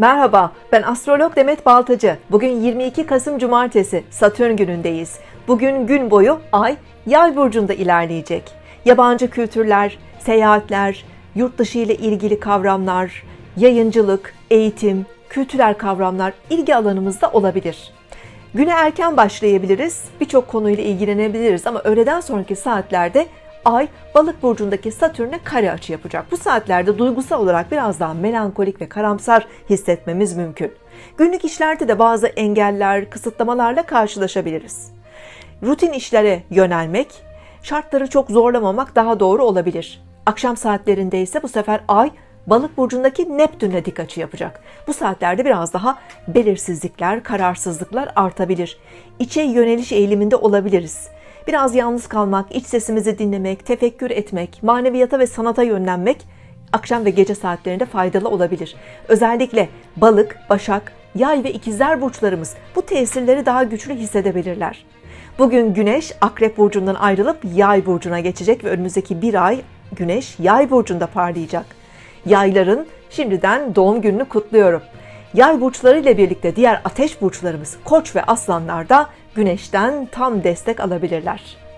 Merhaba, ben astrolog Demet Baltacı. Bugün 22 Kasım Cumartesi, Satürn günündeyiz. Bugün gün boyu Ay, Yay burcunda ilerleyecek. Yabancı kültürler, seyahatler, yurt dışı ile ilgili kavramlar, yayıncılık, eğitim, kültürel kavramlar ilgi alanımızda olabilir. Güne erken başlayabiliriz, birçok konuyla ilgilenebiliriz ama öğleden sonraki saatlerde Ay balık burcundaki Satürn'e kare açı yapacak. Bu saatlerde duygusal olarak biraz daha melankolik ve karamsar hissetmemiz mümkün. Günlük işlerde de bazı engeller, kısıtlamalarla karşılaşabiliriz. Rutin işlere yönelmek, şartları çok zorlamamak daha doğru olabilir. Akşam saatlerinde ise bu sefer Ay Balık burcundaki Neptün'e dik açı yapacak. Bu saatlerde biraz daha belirsizlikler, kararsızlıklar artabilir. İçe yöneliş eğiliminde olabiliriz. Biraz yalnız kalmak, iç sesimizi dinlemek, tefekkür etmek, maneviyata ve sanata yönlenmek akşam ve gece saatlerinde faydalı olabilir. Özellikle balık, başak, yay ve ikizler burçlarımız bu tesirleri daha güçlü hissedebilirler. Bugün Güneş Akrep Burcu'ndan ayrılıp Yay Burcu'na geçecek ve önümüzdeki bir ay Güneş Yay Burcu'nda parlayacak. Yayların şimdiden doğum gününü kutluyorum. Yay burçları ile birlikte diğer ateş burçlarımız Koç ve Aslanlar da Güneş'ten tam destek alabilirler.